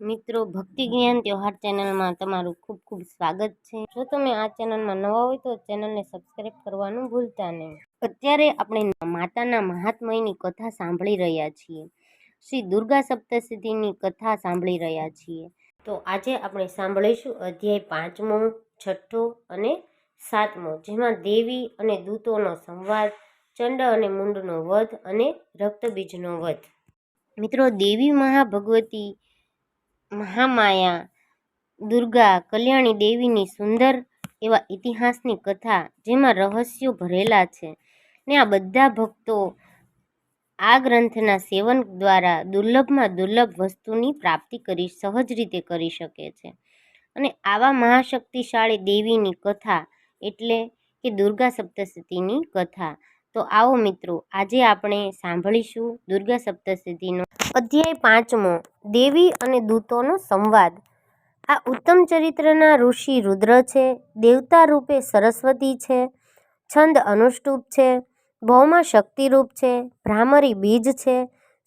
મિત્રો, ભક્તિ જ્ઞાન ત્યોહાર ચેનલમાં તમારું ખૂબ ખૂબ સ્વાગત છે. જો તમે આ ચેનલમાં નવા હોય તો ચેનલને સબસ્ક્રાઈબ કરવાનું ભૂલતા નહીં. અત્યારે આપણે માતાના મહાત્મયની કથા સાંભળી રહ્યા છીએ. શ્રી દુર્ગા સપ્તસિદ્ધિની કથા સાંભળી રહ્યા છીએ. તો આજે આપણે સાંભળીશું અધ્યાય પાંચમો, છઠ્ઠો અને સાતમો, જેમાં દેવી અને દૂતોનો સંવાદ, ચંડ અને મુંડનો વધ અને રક્તબીજનો વધ. મિત્રો, દેવી મહાભગવતી મહામાયા, દુર્ગા, કલ્યાણી દેવીની સુંદર એવા ઇતિહાસની કથા જેમાં રહસ્યો ભરેલા છે ને આ બધા ભક્તો આ ગ્રંથના સેવન દ્વારા દુર્લભમાં દુર્લભ વસ્તુની પ્રાપ્તિ કરી સહજ રીતે કરી શકે છે. અને આવા મહાશક્તિશાળી દેવીની કથા એટલે કે દુર્ગા સપ્તશતીની કથા. તો આવો મિત્રો, આજે આપણે સાંભળીશું દુર્ગા સપ્તશતીનો અધ્યાય પાંચમો, દેવી અને દૂતોનો સંવાદ. આ ઉત્તમ ચરિત્રના ઋષિ રુદ્ર છે, દેવતા રૂપે સરસ્વતી છે, છંદ અનુષ્ટુપ છે ભૌમાં શક્તિરૂપ છે, ભ્રામરી બીજ છે,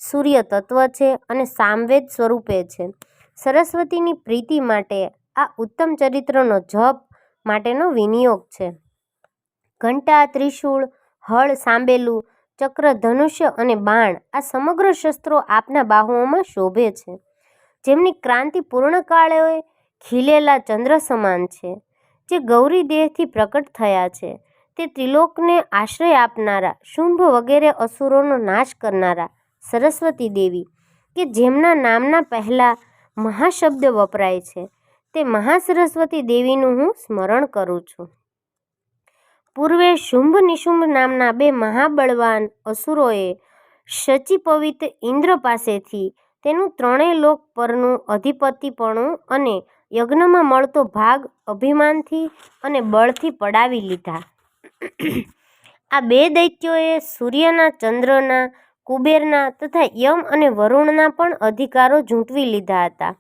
સૂર્ય તત્વ છે અને સામવેદ સ્વરૂપે છે. સરસ્વતીની પ્રીતિ માટે આ ઉત્તમ ચરિત્રનો જપ માટેનો વિનિયોગ છે. ઘંટા, ત્રિશૂળ હળ સાંબેલું, ચક્ર ધનુષ્ય અને બાણ આ સમગ્ર શસ્ત્રો આપના બાહુઓમાં શોભે છે. જેમની ક્રાંતિ પૂર્ણકાળે ખીલેલા ચંદ્ર સમાન છે, જે ગૌરી દેહથી પ્રકટ થયા છે. તે ત્રિલોકને આશ્રય આપનારા, શુંભ વગેરે અસુરોનો નાશ કરનારા સરસ્વતી દેવી, કે જેમના નામના પહેલાં મહાશબ્દ વપરાય છે. તે મહાસરસ્વતી દેવીનું હું સ્મરણ કરું છું. પૂર્વે શુંભ નિશુંભ નામના બે મહાબળવાન અસુરોએ શચીપવિત ઇન્દ્ર પાસેથી તેનું ત્રણેય લોક પરનું અધિપતિપણું અને યજ્ઞમાં મળતો ભાગ અભિમાનથી અને બળથી પડાવી લીધા. આ બે દૈત્યોએ સૂર્યના, ચંદ્રના, કુબેરના તથા યમ અને વરુણના પણ અધિકારો ઝૂંટવી લીધા હતા.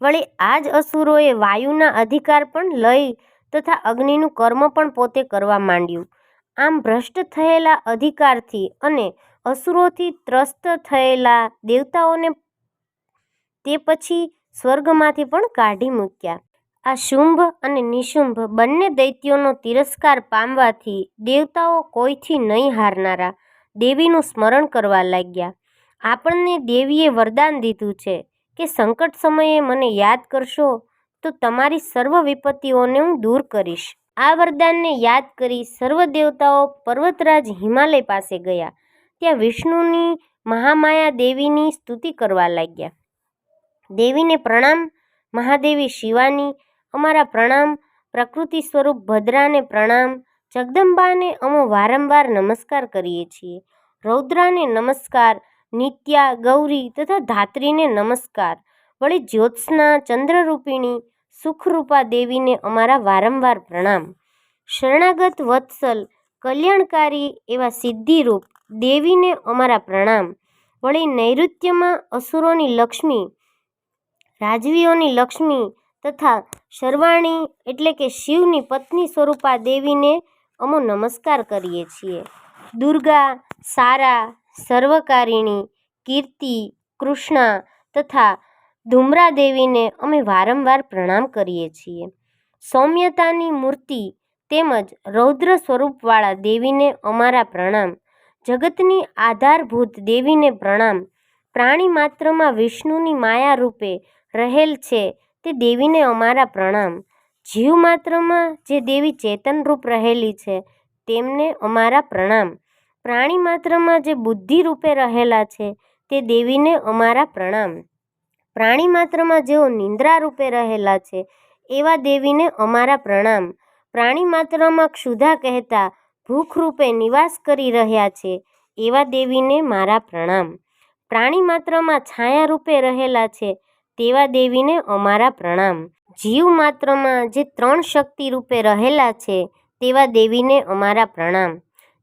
વળી આ જ અસુરોએ વાયુના અધિકાર પણ લઈ તથા અગ્નિનું કર્મ પણ પોતે કરવા માંડ્યું. આમ ભ્રષ્ટ થયેલા અધિકારથી અને અસુરોથી ત્રસ્ત થયેલા દેવતાઓને તે પછી સ્વર્ગમાંથી પણ કાઢી મૂક્યા. આ શુંભ અને નિશુંભ બંને દૈત્યોનો તિરસ્કાર પામવાથી દેવતાઓ કોઈથી નહીં હારનારા દેવીનું સ્મરણ કરવા લાગ્યા. આપણને દેવીએ વરદાન દીધું છે કે સંકટ સમયે મને યાદ કરશો? તો તમારી સર્વ વિપત્તિઓને હું દૂર કરીશ. આ વરદાનને યાદ કરી સર્વ દેવતાઓ પર્વતરાજ હિમાલય પાસે ગયા. ત્યાં વિષ્ણુની મહામાયા દેવીની સ્તુતિ કરવા લાગ્યા. દેવીને પ્રણામ, મહાદેવી શિવાની, અમારા પ્રણામ, પ્રકૃતિ સ્વરૂપ ભદ્રાને પ્રણામ, જગદંબાને અમો વારંવાર નમસ્કાર કરીએ છીએ. રૌદ્રાને નમસ્કાર, નિત્યા, ગૌરી તથા ધાત્રીને નમસ્કાર. વળી જ્યોત્સના ચંદ્રરૂપિણી સુખરૂપા દેવીને અમારા વારંવાર પ્રણામ. શરણાગત વત્સલ, કલ્યાણકારી એવા સિદ્ધિરૂપ દેવીને અમારા પ્રણામ. વળી નૈઋત્યમાં અસુરોની લક્ષ્મી, રાજવીઓની લક્ષ્મી તથા શર્વાણી એટલે કે શિવની પત્ની સ્વરૂપા દેવીને અમો નમસ્કાર કરીએ છીએ. દુર્ગા, સારા, સર્વકારિણી, કીર્તિ, કૃષ્ણા તથા ધુમ્રા દેવીને અમે વારંવાર પ્રણામ કરીએ છીએ. સૌમ્યતાની મૂર્તિ તેમજ રૌદ્ર સ્વરૂપવાળા દેવીને અમારા પ્રણામ, જગતની આધારભૂત દેવીને પ્રણામ, પ્રાણી માત્રમાં વિષ્ણુની માયા રૂપે રહેલ છે તે દેવીને અમારા પ્રણામ, જીવ માત્રમાં જે દેવી ચેતનરૂપ રહેલી છે તેમને અમારા પ્રણામ, પ્રાણી માત્રમાં જે બુદ્ધિ રૂપે રહેલા છે તે દેવીને અમારા પ્રણામ. પ્રાણી માત્રમાં જેઓ નિંદ્રા રૂપે રહેલા છે, એવા દેવીને અમારા પ્રણામ. પ્રાણી માત્રમાં ક્ષુધા કહેતા ભૂખ રૂપે નિવાસ કરી રહ્યા છે, એવા દેવીને મારા પ્રણામ. પ્રાણી માત્રમાં છાયા રૂપે રહેલા છે, તેવા દેવીને અમારા પ્રણામ. જીવ માત્રમાં જે ત્રણ શક્તિ રૂપે રહેલા છે, તેવા દેવીને અમારા પ્રણામ.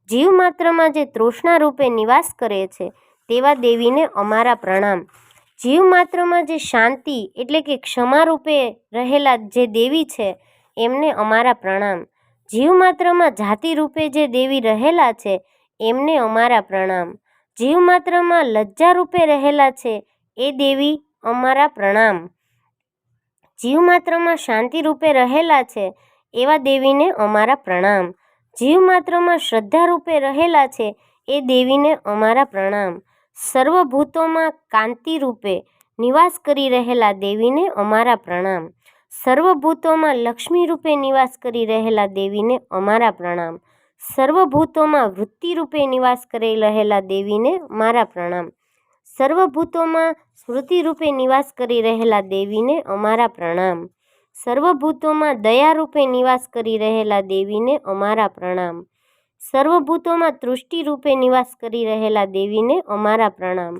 જીવ માત્રમાં જે તૃષ્ણા રૂપે નિવાસ કરે છે, તેવા દેવીને અમારા પ્રણામ. જીવ માત્રમાં જે શાંતિ એટલે કે ક્ષમા રૂપે રહેલા જે દેવી છે, એમને અમારા પ્રણામ. જીવ માત્રમાં જાતિ રૂપે જે દેવી રહેલા છે, એમને અમારા પ્રણામ. જીવ માત્રમાં લજ્જા રૂપે રહેલા છે, એ દેવી અમારા પ્રણામ. જીવ માત્રમાં શાંતિ રૂપે રહેલા છે, એવા દેવીને અમારા પ્રણામ. જીવ માત્રમાં શ્રદ્ધા રૂપે રહેલા છે, એ દેવીને અમારા પ્રણામ. સર્વભૂતોમાં કાંતિ રૂપે નિવાસ કરી રહેલા દેવીને અમારા પ્રણામ. સર્વભૂતોમાં લક્ષ્મી રૂપે નિવાસ કરી રહેલા દેવીને અમારા પ્રણામ. સર્વભૂતોમાં વૃત્તિ રૂપે નિવાસ કરી રહેલા દેવીને મારા પ્રણામ. સર્વભૂતોમાં સ્મૃતિ રૂપે નિવાસ કરી રહેલા દેવીને અમારા પ્રણામ. સર્વભૂતોમાં દયા રૂપે નિવાસ કરી રહેલા દેવીને અમારા પ્રણામ. સર્વભૂતોમાં તૃષ્ટિ રૂપે નિવાસ કરી રહેલા દેવીને અમારા પ્રણામ.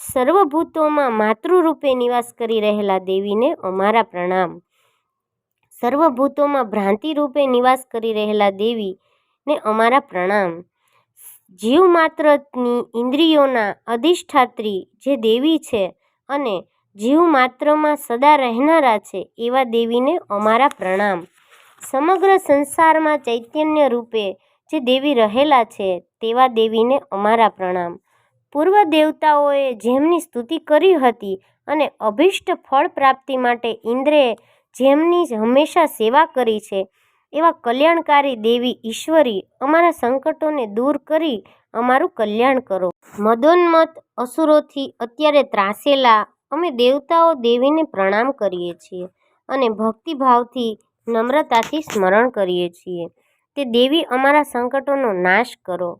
સર્વભૂતોમાં માતૃરૂપે નિવાસ કરી રહેલા દેવીને અમારા પ્રણામ. સર્વભૂતોમાં ભ્રાંતિ રૂપે નિવાસ કરી રહેલા દેવીને અમારા પ્રણામ. જીવ માત્રની ઇન્દ્રિયોના અધિષ્ઠાત્રી જે દેવી છે અને જીવ માત્રમાં સદા રહેનારા છે એવા દેવીને અમારા પ્રણામ. સમગ્ર સંસારમાં ચૈતન્ય રૂપે જે દેવી રહેલા છે તેવા દેવીને અમારા પ્રણામ. પૂર્વ દેવતાઓએ જેમની સ્તુતિ કરી હતી અને અભિષ્ટ ફળ પ્રાપ્તિ માટે ઇન્દ્રે જેમની હંમેશા સેવા કરી છે, એવા કલ્યાણકારી દેવી ઈશ્વરી અમારા સંકટોને દૂર કરી અમારું કલ્યાણ કરો. મદોન્મત અસુરોથી અત્યારે ત્રાસેલા અમે દેવતાઓ દેવીને પ્રણામ કરીએ છીએ અને ભક્તિભાવથી નમ્રતાથી સ્મરણ કરીએ છીએ. તે દેવી અમારા સંકટોનો નાશ કરો.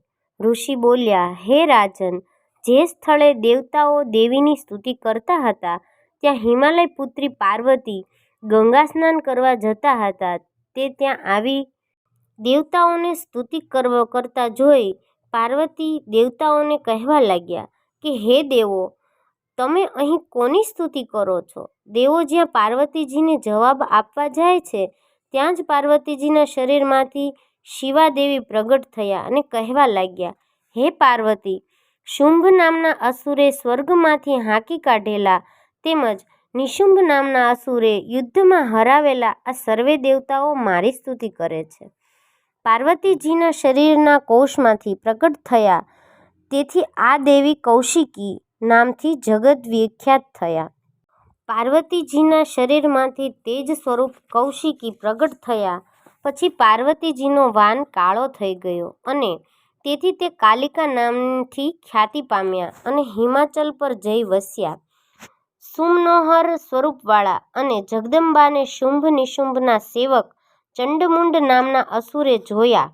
ઋષિ બોલ્યા, હે રાજન, જે સ્થળે દેવતાઓ દેવીની સ્તુતિ કરતા હતા, ત્યાં હિમાલય પુત્રી પાર્વતી ગંગા સ્નાન કરવા જતા હતા, તે ત્યાં આવી દેવતાઓને સ્તુતિ કરવ, કરતા જોઈ પાર્વતી દેવતાઓને કહેવા લાગ્યા કે, હે દેવો, તમે અહીં કોની સ્તુતિ કરો છો? દેવો જ્યાં પાર્વતીજીને જવાબ આપવા જાય છે ત્યાં જ પાર્વતીજીના શરીરમાંથી શિવાદેવી પ્રગટ થયા અને કહેવા લાગ્યા, હે પાર્વતી, શુંભ નામના અસુરે સ્વર્ગમાંથી હાંકી કાઢેલા તેમજ નિશુંભ નામના અસુરે યુદ્ધમાં હરાવેલા આ સર્વે દેવતાઓ મારી સ્તુતિ કરે છે. પાર્વતીજીના શરીરના કોષમાંથી પ્રગટ થયા, તેથી આ દેવી કૌશિકી નામથી જગત વિખ્યાત થયા. પાર્વતીજીના શરીરમાંથી તેજ સ્વરૂપ કૌશિકી પ્રગટ થયા. પછી પાર્વતીજીનો વાન કાળો થઈ ગયો અને તેથી તે કાલિકા નામથી ખ્યાતિ પામ્યા અને હિમાચલ પર જઈ વસ્યા. સુમનોહર સ્વરૂપવાળા અને જગદંબાને શુંભ નિશુંભના સેવક ચંડમુંડ નામના અસુરે જોયા.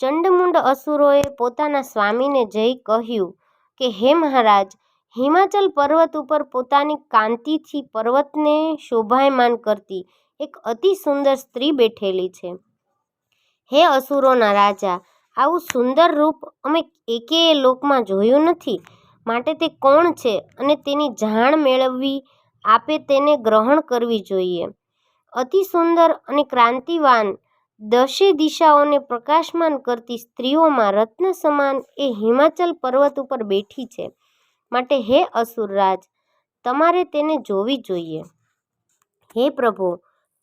ચંડમુંડ અસુરોએ પોતાના સ્વામીને જઈ કહ્યું કે, હે મહારાજ હિમાચલ પર્વત ઉપર પોતાની કાંતિથી પર્વતને શોભાયમાન કરતી એક અતિ સુંદર સ્ત્રી બેઠેલી છે. હે અસુરોના રાજા, આવું સુંદર રૂપ અમે એકેય લોકમાં જોયું નથી. માટે તે કોણ છે અને તેની જાણ મેળવવી આપે તેને ગ્રહણ કરવી જોઈએ. અતિ સુંદર અને ક્રાંતિવાન દશે દિશાઓને પ્રકાશમાન કરતી સ્ત્રીઓમાં રત્ન સમાન એ હિમાચલ પર્વત ઉપર બેઠી છે. માટે હે અસુરરાજ તમારે તેને જોવી જોઈએ. હે પ્રભુ,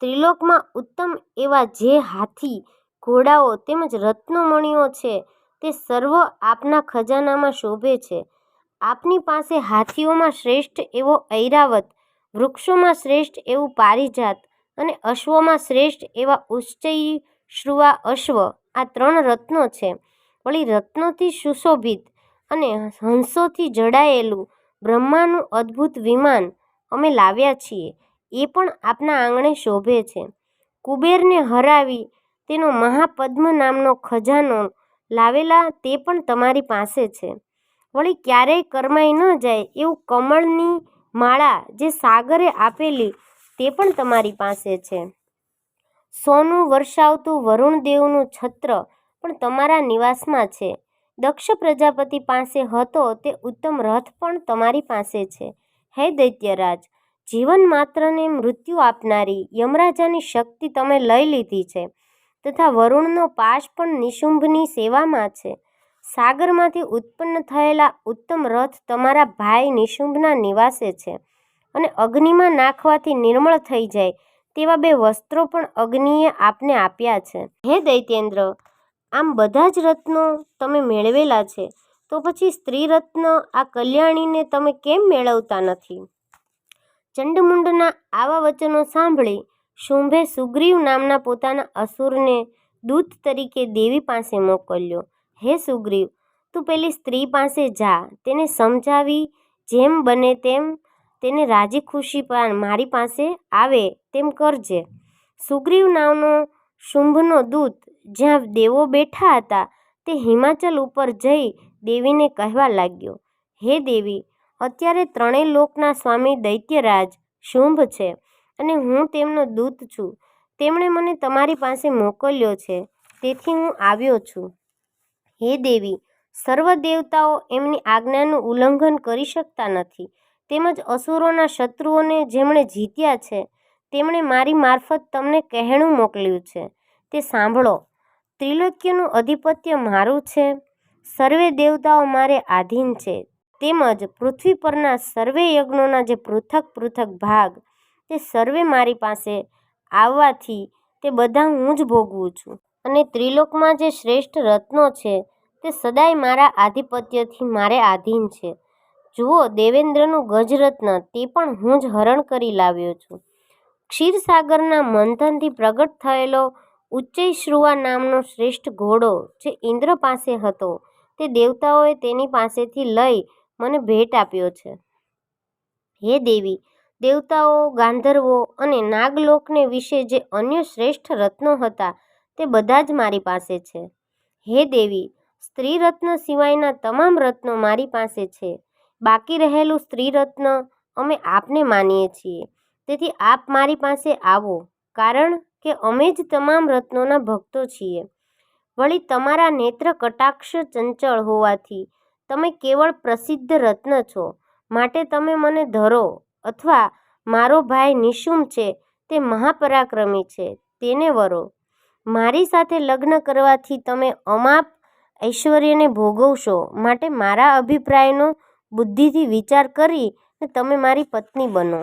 ત્રિલોકમાં ઉત્તમ એવા જે હાથી, ઘોડાઓ તેમજ રત્નમણીઓ છે, તે સર્વ આપના ખજાનામાં શોભે છે. આપની પાસે હાથીઓમાં શ્રેષ્ઠ એવો ઐરાવત, વૃક્ષોમાં શ્રેષ્ઠ એવું પારિજાત અને અશ્વમાં શ્રેષ્ઠ એવા ઉચ્ચૈઃશ્રુવા અશ્વ આ ત્રણ રત્નો છે. વળી રત્નોથી સુશોભિત અને હંસોથી જડાયેલું બ્રહ્માનું અદ્ભુત વિમાન અમે લાવ્યા છીએ. એ પણ આપના આંગણે શોભે છે. કુબેરને હરાવી તેનો મહાપદ્મ નામનો ખજાનો લાવેલા તે પણ તમારી પાસે છે. વળી ક્યારેય કરમાઈ ન જાય એવું કમળની માળા જે સાગરે આપેલી તે પણ તમારી પાસે છે. સોનું વર્ષાવતું વરુણદેવનું છત્ર પણ તમારા નિવાસમાં છે. દક્ષ પ્રજાપતિ પાસે હતો તે ઉત્તમ રથ પણ તમારી પાસે છે. હે દૈત્યરાજ, જીવન માત્રને મૃત્યુ આપનારી યમરાજાની શક્તિ તમે લઈ લીધી છે તથા વરુણનો પાશ પણ નિશુંભની સેવામાં છે. સાગરમાંથી ઉત્પન્ન થયેલા ઉત્તમ રથ તમારા ભાઈ નિશુંભના નિવાસે છે અને અગ્નિમાં નાખવાથી નિર્મળ થઈ જાય તેવા બે વસ્ત્રો પણ અગ્નિએ આપને આપ્યા છે. હે દૈત્યેન્દ્ર આમ બધા જ રત્નો તમે મેળવેલા છે, તો પછી સ્ત્રી રત્ન આ કલ્યાણીને તમે કેમ મેળવતા નથી? ચંડમુંડના આવા વચનો સાંભળી શુંભે સુગ્રીવ નામના પોતાના અસુરને દૂત તરીકે દેવી પાસે મોકલ્યો. હે સુગ્રીવ, તું પેલી સ્ત્રી પાસે જા, તેને સમજાવી જેમ બને તેમ તેને રાજી ખુશી પણ મારી પાસે આવે તેમ કરજે. સુગ્રીવ નામનો શુંભનો દૂત જ્યાં દેવો બેઠા હતા, તે હિમાચલ ઉપર જઈ દેવીને કહેવા લાગ્યો, હે દેવી, અત્યારે ત્રણેય લોકના સ્વામી દૈત્યરાજ શુંભ છે અને હું તેમનો દૂત છું. તેમણે મને તમારી પાસે મોકલ્યો છે, તેથી હું આવ્યો છું. હે દેવી, સર્વ દેવતાઓ એમની આજ્ઞાનું ઉલ્લંઘન કરી શકતા નથી. તેમજ અસુરોના શત્રુઓને જેમણે જીત્યા છે, તેમણે મારી મારફત તમને કહેણું મોકલ્યું છે. તે સાંભળો ત્રિલોક્યનું અધિપત્ય મારું છે. સર્વે દેવતાઓ મારે આધીન છે. તેમજ પૃથ્વી પરના સર્વે યજ્ઞોના જે પૃથક પૃથક ભાગ, તે સર્વે મારી પાસે આવવાથી તે બધા હું જ ભોગવું છું. અને ત્રિલોકમાં જે શ્રેષ્ઠ રત્નો છે, તે સદાય મારા આધિપત્યથી મારે આધીન છે. જુઓ, દેવેન્દ્રનું ગજરત્ન, તે પણ હું જ હરણ કરી લાવ્યો છું. ક્ષીરસાગરના મંથનથી પ્રગટ થયેલો ઉચ્ચૈશ્રુવા નામનો શ્રેષ્ઠ ઘોડો જે ઇન્દ્ર પાસે હતો, તે દેવતાઓએ તેની પાસેથી લઈ મને ભેટ આપ્યો છે. હે દેવી, દેવતાઓ, ગાંધર્વો અને નાગલોકને વિશે જે અન્ય શ્રેષ્ઠ રત્નો હતા, તે બધા જ મારી પાસે છે. હે દેવી સ્ત્રી રત્ન સિવાયના તમામ રત્નો મારી પાસે છે. બાકી રહેલું સ્ત્રી રત્ન અમે આપને માનીએ છીએ. તેથી આપ મારી પાસે આવો, કારણ કે અમે જ તમામ રત્નોના ભક્તો છીએ. વળી તમારા નેત્ર કટાક્ષ ચંચળ હોવાથી તમે કેવળ પ્રસિદ્ધ રત્ન છો. માટે તમે મને ધરો અથવા મારો ભાઈ નિશુમ છે તે મહાપરાક્રમી છે, તેને વરો. મારી સાથે લગ્ન કરવાથી તમે અમાપ ઐશ્વર્યને ભોગવશો. માટે મારા અભિપ્રાયનો બુદ્ધિથી વિચાર કરી તમે મારી પત્ની બનો.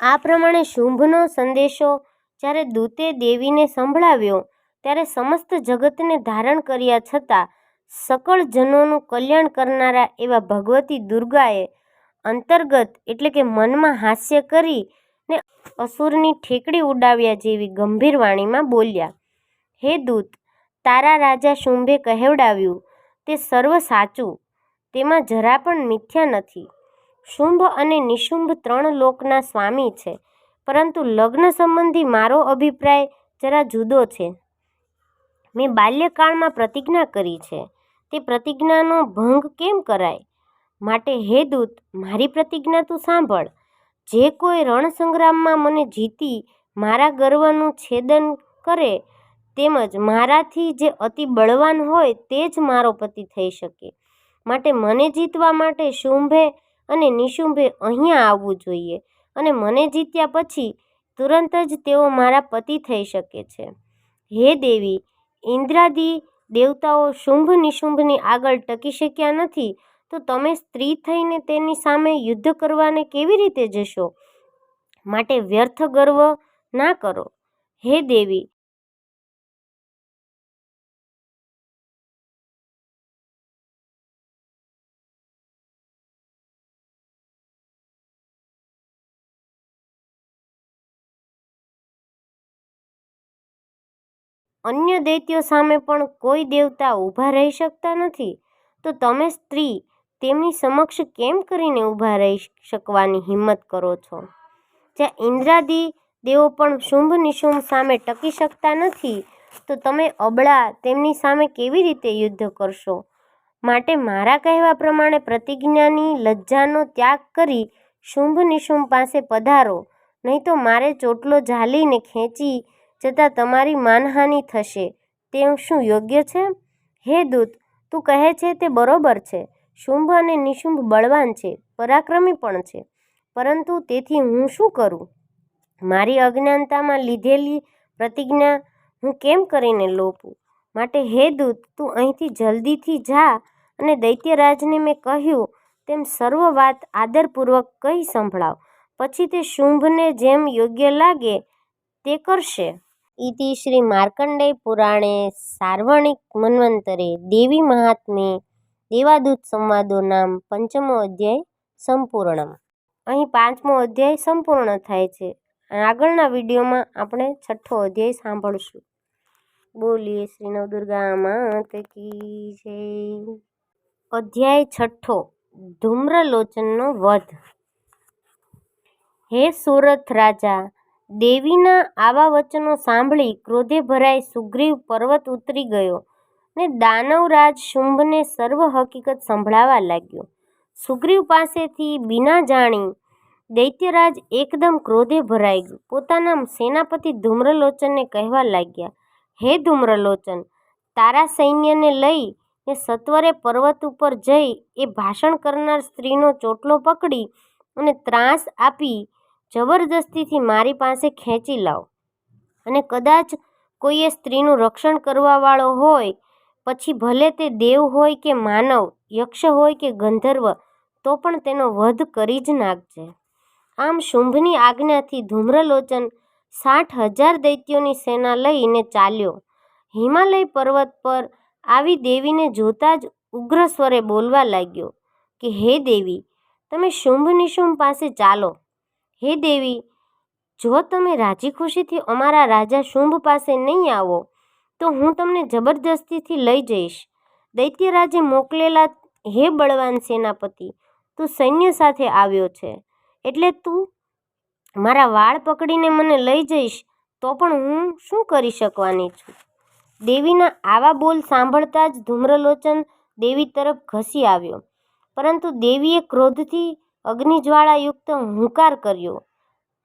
આ પ્રમાણે શુંભનો સંદેશો જ્યારે દૂતે દેવીને સંભળાવ્યો, ત્યારે સમસ્ત જગતને ધારણ કર્યા છતાં સકળ જનોનું કલ્યાણ કરનારા એવા ભગવતી દુર્ગાએ અંતર્ગત એટલે કે મનમાં હાસ્ય કરી ને અસુરની ઠેકડી ઉડાવ્યા જેવી ગંભીર વાણીમાં બોલ્યા, હે દૂત, તારા રાજા શુંભે કહેવડાવ્યું, તે સર્વ સાચું, તેમાં જરા પણ મિથ્યા નથી. શુંભ અને નિશુંભ ત્રણ લોકના સ્વામી છે. પરંતુ લગ્ન સંબંધી મારો અભિપ્રાય જરા જુદો છે. મેં બાલ્યકાળમાં પ્રતિજ્ઞા કરી છે. તે પ્રતિજ્ઞાનો ભંગ કેમ કરાય? માટે હે દૂત, મારી પ્રતિજ્ઞા તું સાંભળ. જે કોઈ રણસંગ્રામમાં મને જીતી મારા ગર્વનું છેદન કરે તેમજ મારાથી જે અતિ બળવાન હોય તે જ મારો પતિ થઈ શકે. માટે મને જીતવા માટે શુંભે અને નિશુંભે અહીંયા આવવું જોઈએ. અને મને જીત્યા પછી તુરંત જ તેઓ મારા પતિ થઈ શકે છે. હે દેવી, ઇન્દ્રાદિ દેવતાઓ શુંભ નિશુંભની આગળ ટકી શક્યા નથી, તો તમે સ્ત્રી થઈને તેની સામે યુદ્ધ કરવાને કેવી રીતે જશો? માટે વ્યર્થ ગર્વ ના કરો. હે દેવી અન્ય દૈત્યો સામે પણ કોઈ દેવતા ઊભા રહી શકતા નથી. તો તમે સ્ત્રી તેમની સમક્ષ કેમ કરીને ઊભા રહી શકવાની હિંમત કરો છો? જ્યાં ઇન્દ્રાદિ દેવો પણ શુંભ નિશુંભ સામે ટકી શકતા નથી, તો તમે અબળા તેમની સામે કેવી રીતે યુદ્ધ કરશો? માટે મારા કહેવા પ્રમાણે પ્રતિજ્ઞાની લજ્જાનો ત્યાગ કરી શુંભ નિશુંભ પાસે પધારો, નહીં તો મારે ચોટલો ઝાલીને ખેંચી જતાં તમારી માનહાનિ થશે. તે શું યોગ્ય છે? હે દૂત, તું કહે છે તે બરોબર છે. શુંભ અને નિશુંભ બળવાન છે, પરાક્રમી પણ છે. પરંતુ તેથી હું શું કરું? મારી અજ્ઞાનતામાં લીધેલી પ્રતિજ્ઞા હું કેમ કરીને લોપું? માટે હે દૂત, તું અહીંથી જલ્દીથી જા અને દૈત્યરાજને મેં કહ્યું તેમ સર્વ વાત આદરપૂર્વક કહી સંભળાવ. પછી તે શુંભને જેમ યોગ્ય લાગે તે કરશે. ઇતિ શ્રી માર્કંડેય પુરાણે સાર્વણિક મન્વંતરે દેવી મહાત્મે દેવાદૂત સંવાદો નામ પંચમો અધ્યાય સંપૂર્ણમ. અહીં પાંચમો અધ્યાય સંપૂર્ણ થાય છે. આગળના વિડીયોમાં આપણે છઠ્ઠો અધ્યાય સાંભળશું. બોલીએ શ્રી નવદુર્ગા માત કી અધ્યાય છઠ્ઠો, ધૂમ્રલોચનનો વધ. હે સુરથ રાજા દેવીના આવા વચનો સાંભળી ક્રોધે ભરાઈ સુગ્રીવ પર્વત ઉતરી ગયો ને દાનવરાજ શુંભને સર્વ હકીકત સંભળાવા લાગ્યો. સુગ્રીવ પાસેથી બિના જાણી દૈત્યરાજ એકદમ ક્રોધે ભરાઈ ગયો. પોતાના સેનાપતિ ધૂમ્રલોચનને કહેવા લાગ્યા, હે ધૂમ્રલોચન, તારા સૈન્યને લઈ ને સત્વરે પર્વત ઉપર જઈ એ ભાષણ કરનાર સ્ત્રીનો ચોટલો પકડી અને ત્રાસ આપી જબરદસ્તીથી મારી પાસે ખેંચી લાવ. અને કદાચ કોઈએ સ્ત્રીનું રક્ષણ કરવાવાળો હોય, પછી ભલે તે દેવ હોય કે માનવ, યક્ષ હોય કે ગંધર્વ, તો પણ તેનો વધ કરી જ નાખજે. આમ શુંભની આજ્ઞાથી ધૂમ્રલોચન સાઠ હજાર દૈત્યોની સેના લઈને ચાલ્યો. હિમાલય પર્વત પર આવી દેવીને જોતાં જ ઉગ્ર સ્વરે બોલવા લાગ્યો કે, હે દેવી, તમે શુંભ નિશુંભ પાસે ચાલો. હે દેવી, જો તમે રાજી ખુશીથી અમારા રાજા શુંભ પાસે નહીં આવો, તો હું તમને જબરદસ્તીથી લઈ જઈશ. દૈત્યરાજે મોકલેલા હે બળવાન સેનાપતિ, તું સૈન્ય સાથે આવ્યો છે. એટલે તું મારા વાળ પકડીને મને લઈ જઈશ, તો પણ હું શું કરી શકવાની છું? દેવીના આવા બોલ સાંભળતા જ ધૂમ્રલોચન દેવી તરફ ઘસી આવ્યો. પરંતુ દેવીએ ક્રોધથી અગ્નિજ્વાળાયુક્ત હુંકાર કર્યો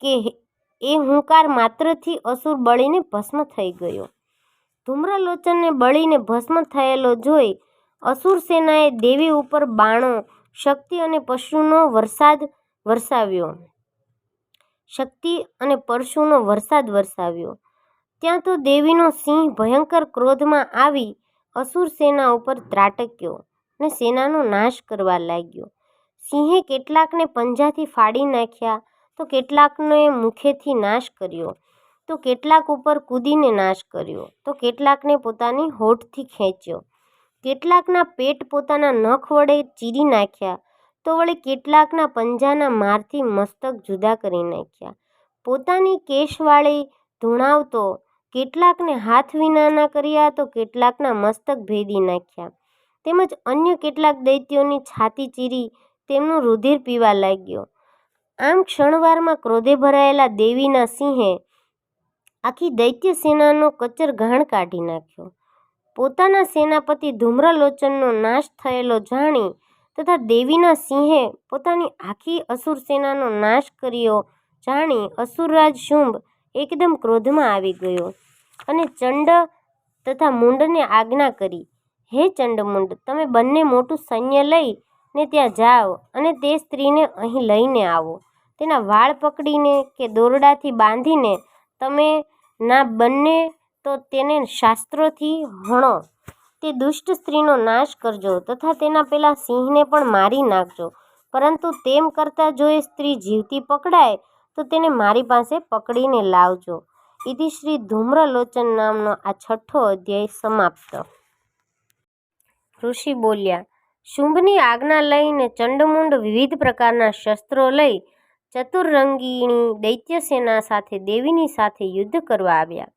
કે એ હુંકાર માત્રથી અસુર બળીને ભસ્મ થઈ ગયો. ધૂમ્રલોચનને બળીને ભસ્મ થયેલો જોઈ અસુર સેનાએ દેવી ઉપર બાણો, શક્તિ અને પશુનો વરસાદ વરસાવ્યો. શક્તિ અને પરશુનો વરસાદ વરસાવ્યો. ત્યાં તો દેવીનો સિંહ ભયંકર ક્રોધમાં આવી અસુર સેના ઉપર ત્રાટક્યો અને સેનાનો નાશ કરવા લાગ્યો. સિંહે કેટલાકને પંજાથી ફાડી નાખ્યા તો કેટલાકને મુખેથી નાશ કર્યો. તો કેટલાક ઉપર કૂદીને નાશ કર્યો. તો કેટલાકને પોતાની હોઠથી ખેંચ્યો. કેટલાકના પેટ પોતાના નખ વડે ચીરી નાખ્યા. તો વળી કેટલાકના પંજાના મારથી મસ્તક જુદા કરી નાખ્યા. પોતાની કેશવાળી ધૂણાવતો કેટલાકને હાથ વિનાના કર્યા તો કેટલાકના મસ્તક ભેદી નાખ્યા. તેમજ અન્ય કેટલાક દૈત્યોની છાતી ચીરી તેમનું રુધિર પીવા લાગ્યો. આમ ક્ષણવારમાં ક્રોધે ભરાયેલા દેવીના સિંહે આખી દૈત્ય સેનાનો કચર ઘાણ કાઢી નાખ્યો. પોતાના સેનાપતિ ધૂમ્રલોચનનો નાશ થયેલો જાણી તથા દેવીના સિંહે પોતાની આખી અસુર સેનાનો નાશ કર્યો જાણી અસુરરાજ શુંભ એકદમ ક્રોધમાં આવી ગયો અને ચંડ તથા મુંડને આજ્ઞા કરી, હે ચંડમુંડ, તમે બંને મોટું સૈન્ય લઈ ને ત્યાં જાઓ અને તે સ્ત્રીને અહીં લઈને આવો. તેના વાળ પકડીને કે દોરડાથી બાંધીને તમે ના બંને તો તેને શાસ્ત્રોથી હણો તે દુષ્ટ સ્ત્રીનો નાશ કરજો તથા તેના પેલા સિંહને પણ મારી નાખજો. પરંતુ તેમ કરતાં જો એ સ્ત્રી જીવતી પકડાય, તો તેને મારી પાસે પકડીને લાવજો. ઇતિ શ્રી ધૂમ્રલોચન નામનો આ છઠ્ઠો અધ્યાય સમાપ્ત. ઋષિ બોલ્યા શુંભની આજ્ઞા લઈને ચંડમુંડ વિવિધ પ્રકારના શસ્ત્રો લઈ ચતુરંગીણી દૈત્યસેના સાથે દેવીની સાથે યુદ્ધ કરવા આવ્યા.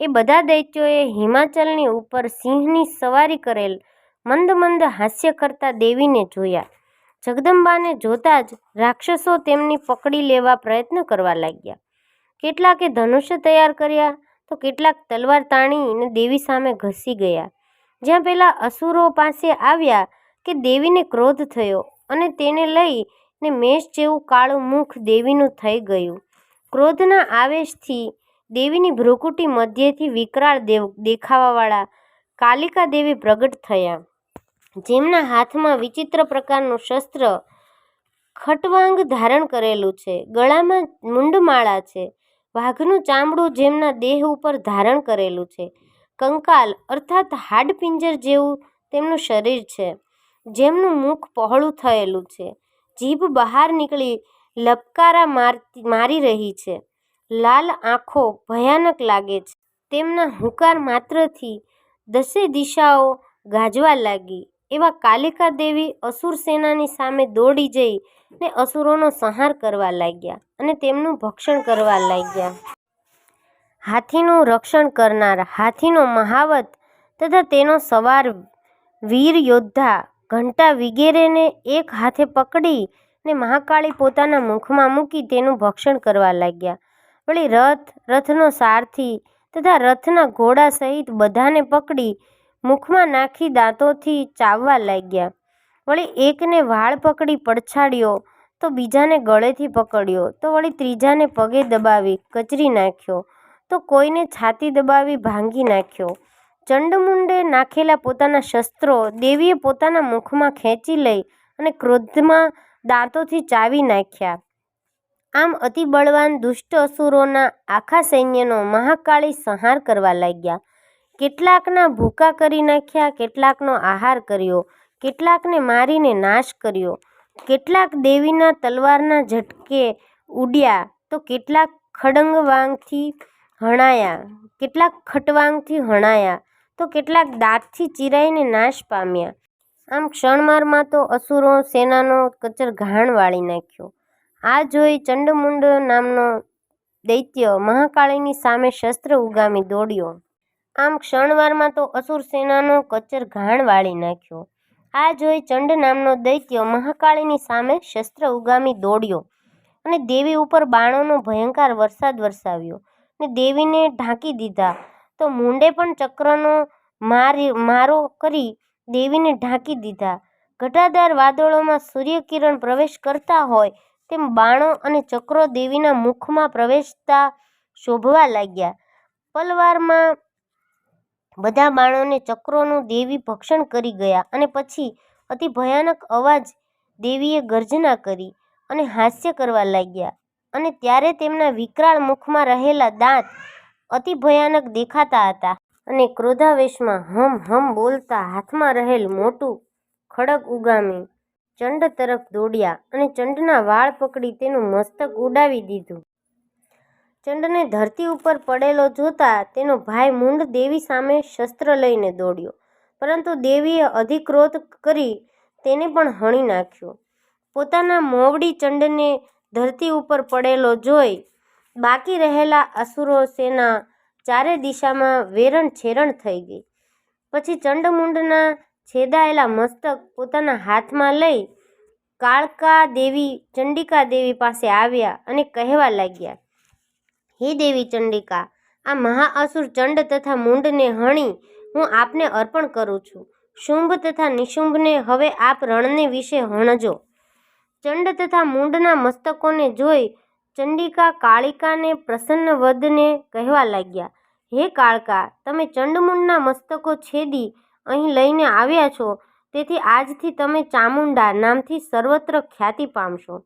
એ બધા દૈત્યોએ હિમાચલની ઉપર સિંહની સવારી કરેલ મંદ મંદ હાસ્ય કરતા દેવીને જોયા. જગદંબાને જોતા જ રાક્ષસો તેમની પકડી લેવા પ્રયત્ન કરવા લાગ્યા. કેટલાકે ધનુષ્ય તૈયાર કર્યા તો કેટલાક તલવાર તાણીને દેવી સામે ઘસી ગયા. જ્યાં પેલા અસુરો પાસે આવ્યા કે દેવીને ક્રોધ થયો અને તેને લઈને મેષ જેવું કાળું મુખ દેવીનું થઈ ગયું. ક્રોધના આવેશથી દેવીની ભ્રુકુટી મધ્યેથી વિકરાળ દેવ, દેખાવાવાળા કાલિકા દેવી પ્રગટ થયા. જેમના હાથમાં વિચિત્ર પ્રકારનું શસ્ત્ર ખટવાંગ ધારણ કરેલું છે. ગળામાં મુંડમાળા છે. વાઘનું ચામડું જેમના દેહ ઉપર ધારણ કરેલું છે. કંકાલ, અર્થાત હાડપિંજર જેવું તેમનું શરીર છે. જેમનું મુખ પહોળું થયેલું છે. જીભ બહાર નીકળી લપકારા મારતી, મારી રહી છે. લાલ આંખો ભયાનક લાગે છે. તેમના હુંકાર માત્રથી દસે દિશાઓ ગાજવા લાગી. એવા કાલિકા દેવી અસુર સેનાની સામે દોડી જઈ ને અસુરોનો સંહાર કરવા લાગ્યા અને તેમનું ભક્ષણ કરવા લાગ્યા. હાથીનું રક્ષણ કરનાર, હાથીનો મહાવત તથા તેનો સવાર વીર યોદ્ધા ઘંટા વિગેરેને એક હાથે પકડી ને મહાકાળી પોતાના મુખમાં મૂકી તેનું ભક્ષણ કરવા લાગ્યા. વળી રથ, રથનો સારથી તથા રથના ઘોડા સહિત બધાને પકડી મુખમાં નાખી દાંતોથી ચાવવા લાગ્યા. વળી એકને વાળ પકડી પડછાડ્યો તો બીજાને ગળેથી પકડ્યો તો વળી ત્રીજાને પગે દબાવી કચરી નાખ્યો તો કોઈને છાતી દબાવી ભાંગી નાખ્યો. ચંડમુંડે નાખેલા પોતાના શસ્ત્રો દેવીએ પોતાના મુખમાં ખેંચી લઈ અને ક્રોધમાં દાંતોથી ચાવી નાખ્યા. આમ અતિ બળવાન દુષ્ટ અસુરોના આખા સૈન્યનો મહાકાળી સંહાર કરવા લાગ્યા. કેટલાકના ભૂકા કરી નાખ્યા, કેટલાકનો આહાર કર્યો, કેટલાકને મારીને નાશ કર્યો. કેટલાક દેવીના તલવારના ઝટકે ઉડ્યા તો કેટલાક ખડંગવાંગથી હણાયા, કેટલાક ખટવાંગથી હણાયા. તો કેટલાક દાંતથી ચીરાઈને નાશ પામ્યા. આમ ક્ષણમારમાં તો અસુરો સેનાનો કચર ઘાણ વાળી નાખ્યો. આ જોઈ ચંડમુંડ નામનો દૈત્ય મહાકાળીની સામે શસ્ત્ર ઉગામી દોડ્યો. આમ ક્ષણવારમાં તો અસુર સેનાનો કચર ઘાણ વાળી નાખ્યો. આ જોઈ ચંડ નામનો દૈત્ય મહાકાળીની સામે શસ્ત્ર ઉગામી દોડ્યો અને દેવી ઉપર બાણોનો ભયંકર વરસાદ વરસાવ્યો ને દેવીને ઢાંકી દીધા. તો મુંડે પણ ચક્રનો મારી, મારો કરી દેવીને ઢાંકી દીધા. ઘટાદાર વાદળોમાં સૂર્યકિરણ પ્રવેશ કરતા હોય તેમ બાણો અને ચક્રો દેવીના મુખમાં પ્રવેશતા શોભવા લાગ્યા. પલવારમાં બધા બાણોને ચક્રોનું દેવી ભક્ષણ કરી ગયા અને પછી અતિ ભયાનક અવાજ દેવીએ ગર્જના કરી અને હાસ્ય કરવા લાગ્યા અને ત્યારે તેમના વિકરાળ મુખમાં રહેલા દાંત અતિ ભયાનક દેખાતા હતા અને ક્રોધાવેશમાં હમ હમ બોલતા હાથમાં રહેલ મોટું ખડગ ઉગામી ચંડ તરફ દોડ્યા અને ચંડના વાળ પકડી તેનું મસ્તક ઉડાવી દીધું. ચંડને ધરતી ઉપર પડેલો જોતા તેનો ભાઈ મુંડ દેવી સામે શસ્ત્ર લઈને દોડ્યો, પરંતુ દેવીએ અધિક્રોધ કરી તેને પણ હણી નાખ્યો. પોતાના મોવડી ચંડને ધરતી ઉપર પડેલો જોઈ બાકી રહેલા અસુરો સેના ચારે દિશામાં વેરણ છેરણ થઈ ગઈ. પછી ચંડમુંડના છેદાયેલા મસ્તક પોતાના હાથમાં લઈ કાળકા દેવી ચંડિકા દેવી પાસે આવ્યા અને કહેવા લાગ્યા, હે દેવી ચંડિકા, આ મહાઅસુર ચંડ તથા મુંડને હણી હું આપને અર્પણ કરું છું. શુંભ તથા નિશુંભને હવે આપ રણને વિશે હણજો. ચંડ તથા મુંડના મસ્તકોને જોઈ ચંડિકા કાળિકાને પ્રસન્ન વદને કહેવા લાગ્યા, હે કાળકા, તમે ચંડમુંડના મસ્તકો છેદી અહીં લઈને આવ્યા છો, તેથી આજથી તમે ચામુંડા નામથી સર્વત્ર ખ્યાતિ પામશો.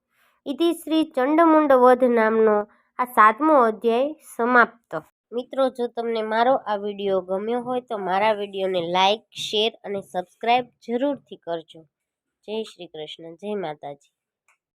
ઇતિ શ્રી ચંડમુંડ વધ નામનો આ સાતમો અધ્યાય સમાપ્ત. મિત્રો, જો તમને મારો આ વીડિયો ગમ્યો હોય તો મારા વિડીયોને લાઈક, શેર અને સબસ્ક્રાઈબ જરૂરથી કરજો. જય શ્રી કૃષ્ણ, જય માતાજી.